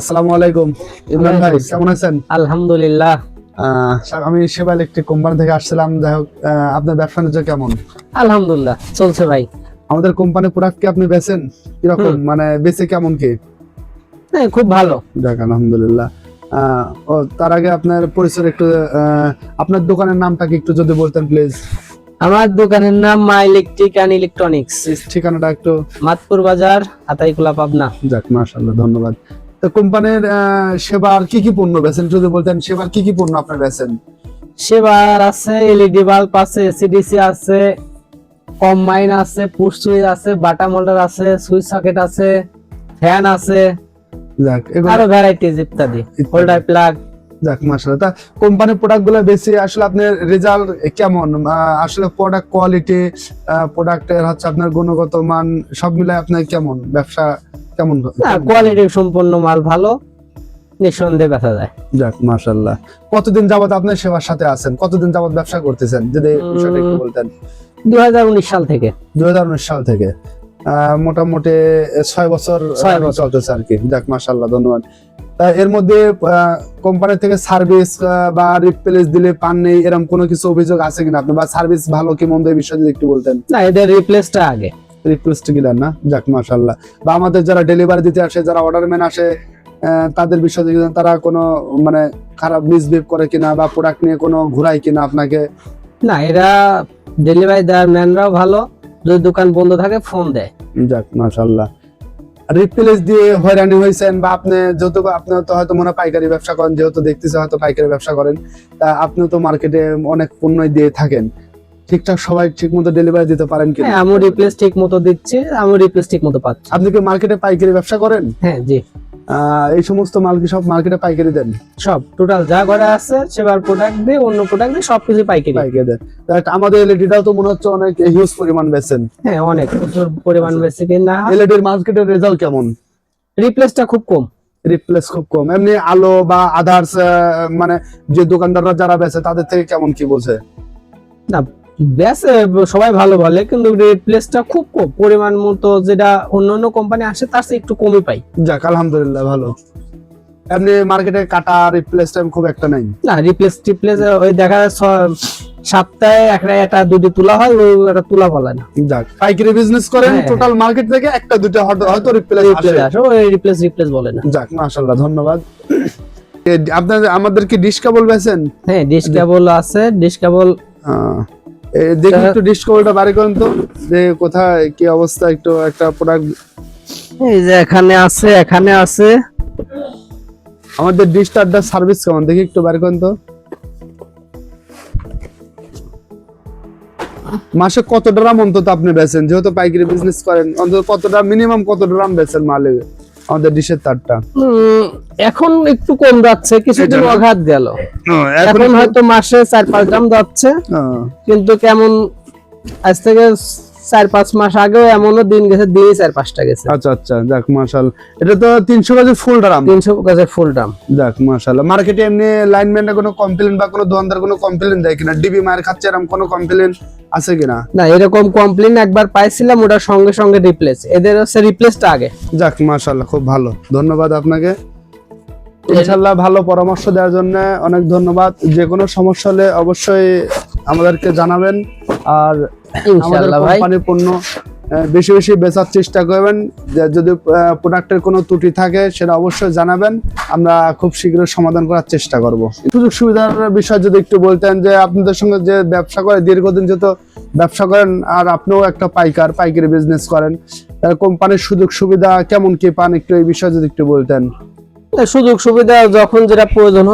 আসসালামু আলাইকুম। ইমরান ভাই কেমন আছেন? আলহামদুলিল্লাহ। আমি সেবা ইলেকট্রিক কোম্পানি থেকে আসছিলাম। যাই হোক আপনার ব্যবসা বাণিজ্য কেমন? আলহামদুলিল্লাহ চলছে ভাই। আমাদের কোম্পানি প্রোডাক্ট কি আপনি বেচেন? কীরকম? মানে বেচে কেমন কি? হ্যাঁ খুব ভালো। যাক আলহামদুলিল্লাহ। ও তার আগে আপনার পরিচয় একটু আপনার দোকানের নামটা কি একটু যদি বলতেন প্লিজ আমার দোকানের নাম মা ইলেকট্রিক অ্যান্ড ইলেকট্রনিক্স। ঠিকানাটা একটু মাতপুর বাজার আতাইকুলা পাবনা। যাক মাশাআল্লাহ ধন্যবাদ। তো কোম্পানির সেবার কি কি পণ্য বেচেন? যদি বলতেন সেবার কি কি পণ্য আপনার বেচেন? সেবার আছে এলইডি বাল্ব আছে এসিডিসি আছে কম্বাইন আছে পুশ সুইচ আছে বাটা মোল্ডার আছে সুইচ সকেট আছে ফ্যান আছে আরও ভ্যারাইটিজ ইত্যাদি হোল্ডার প্লাগ যাক মাশাআল্লাহ। তা কোম্পানির প্রোডাক্টগুলো বেশি আসলে আপনার রেজাল্ট কেমন? আসলে প্রোডাক্ট কোয়ালিটি প্রোডাক্টের হচ্ছে আপনার গুণগত মান সব মিলে আপনার কেমন? ব্যবসা কেমন কোয়ালিটি সম্পন্ন মাল ভালো নিঃসন্দেহে বেচা যায়। যাক মাশাআল্লাহ। কতদিন যাবত আপনার সেবার সাথে আছেন? কতদিন যাবত ব্যবসা করতেছেন? যদি বিষয়টা একটু বলতেন। দুই সাল থেকে। দুই সাল থেকে। মোটামুটি ছয় বছর ছয় বছর। চলতেছে আর কি। যাক মাশাআল্লাহ ধন্যবাদ। এর মধ্যে কোম্পানি থেকে সার্ভিস বা রিপ্লেস দিলে পান নেই এরকম কোনো কিছু অভিযোগ আছে কিনা? আপনি বা সার্ভিস ভালো কি মন্দ এই বিষয়ে যদি একটু বলতেন। না এদের রিপ্লেসটা আগে। রিকোয়েস্ট গিলেন না? যাক মাশাআল্লাহ। বা আমাদের যারা ডেলিভারি দিতে আসে যারা অর্ডারম্যান আসে তাদের বিষয়ে তারা কোনো মানে খারাপ মিসবিহেভ করে কিনা বা প্রোডাক্ট নিয়ে কোনো ঘুরায় কিনা আপনাকে? না এরা ডেলিভারি দেওয়ার ম্যানরাও ভালো। যদি দোকান বন্ধ থাকে ফোন দেয়। যাক মাশাআল্লাহ। রিপ্লেস দিয়ে হয়রানি হয়েছেন বা আপনি যেহেতু আপনি তো হয়তো মনে হয় পাইকারি ব্যবসা করেন যেহেতু দেখতেছে হয়তো পাইকারি ব্যবসা করেন তা আপনি তো মার্কেটে অনেক পণ্যই দিয়ে থাকেন। ঠিকঠাক সবাই ঠিক মতো ডেলিভারি দিতে পারেন কি হ্যাঁ আমি রিপ্লেস ঠিক মতো দিচ্ছি আমি রিপ্লেস ঠিক মতো পাচ্ছি। আপনি কি মার্কেটে পাইকারি ব্যবসা করেন? হ্যাঁ জি। এই সমস্ত মাল কি সব মার্কেটে পাইকারি দেন? সব টোটাল যা ঘরে আছে সেবার প্রোডাক্ট দিয়ে অন্য প্রোডাক্ট দিয়ে সবকিছু পাইকারি। পাইকারি দেন। আমাদের এলইডিটাও তো মনে হচ্ছে অনেক হিউজ পরিমাণ বেচেন। হ্যাঁ অনেক প্রচুর পরিমাণ বেশি কিনা। এলইডির মার্কেটের রেজাল্ট কেমন? রিপ্লেসটা খুব কম। রিপ্লেস খুব কম। এমনি আলো বা আদার্স মানে যে দোকানদাররা যারা বেচে তাদের থেকে কেমন কি বোঝে না বেসে সবাই ভালো বলে কিন্তু রিপ্লেসটা খুব কম পরিমাণ মতো যেটা অন্য অন্য কোম্পানি আসে তার চেয়ে একটু কমই পাই। যাক আলহামদুলিল্লাহ ভালো। এমনি মার্কেটে কাটা রিপ্লেস টাইম খুব একটা নাই। না রিপ্লেস টিপ্লেস ওই দেখা যায় সপ্তাহে একটা একটা দুটি তোলা হয় ওই একটা তোলা বলে না। যাক পাইকারি বিজনেস করেন হ্যাঁ, টোটাল মার্কেট থেকে একটা দুটো হয়তো রিপ্লেস আসে। ওই রিপ্লেস রিপ্লেস বলে না। যাক মাশাআল্লাহ ধন্যবাদ। এ, আপনার আমাদের কি ডিশ কেবল বেচেন? হ্যাঁ ডিশ কেবল আছে ডিশ কেবল দেখি একটু ডিশ বাড়ি করেন তো যে কোথায় কি অবস্থা একটু একটা প্রোডাক্ট এই যে এখানে আছে এখানে আছে। আমাদের ডিস্টারটা সার্ভিস কেমন? দেখি একটু বাড়ি করেন তো। মাসে কত ড্রাম অন্তত আপনি বেচেন? যেহেতু পাইকারি বিজনেস করেন অন্তত কত ড্রাম মিনিমাম কত ড্রাম বেচেন মালে? আমাদের ডিশের তারটা। এখন একটু কম যাচ্ছে কিছুদিন অঘাত গেল। এখন হয়তো মাসে চার পাঁচ দাম যাচ্ছে কিন্তু কেমন আজ থেকে চার পাঁচ মাস আগেও এমনও দিন গেছে দিনই চার পাঁচটা গেছে। আচ্ছা আচ্ছা যাক মাশাল। এটা তো তিনশো গাছের ফুল ড্রাম তিনশো গাছে ফুল দাম যাক মাশাল্লাহ মার্কেটে এমনি লাইনম্যানের কোনো কমপ্লেন বা কোনো দোকানদার কোনো কমপ্লেন দেয় কিনা? ডিবি মায়ের খাচ্ছে এরকম কোনো কমপ্লেন আছে কিনা? না এরকম কমপ্লেন একবার পাইছিলাম ওটা সঙ্গে সঙ্গে রিপ্লেস এদের হচ্ছে রিপ্লেসটা আগে। যাক মাশাআল্লাহ খুব ভালো। ধন্যবাদ আপনাকে। ইনশাআল্লাহ ভালো পরামর্শ দেওয়ার জন্য অনেক ধন্যবাদ। যে কোনো সমস্যা হলে অবশ্যই আমাদেরকে জানাবেন। আর আমাদের ইনশাআল্লাহ ভাই। কোম্পানির পণ্য আহ, বেশি বেশি বেচার চেষ্টা করবেন। যদি প্রোডাক্টের কোনো ত্রুটি থাকে, সেটা অবশ্যই জানাবেন। আমরা খুব শীঘ্র সমাধান করার চেষ্টা করব। সুযোগ সুবিধার বিষয় যদি একটু বলতেন, যে আপনাদের সঙ্গে যে ব্যবসা করে, দীর্ঘদিন যত ব্যবসা করেন, আর আপনিও একটা পাইকার, পাইকারি বিজনেস করেন কোম্পানির সুযোগ সুবিধা কেমন কি পান? একটু এই বিষয়ে যদি একটু বলতেন। সুযোগ সুবিধা যখন যেটা প্রয়োজন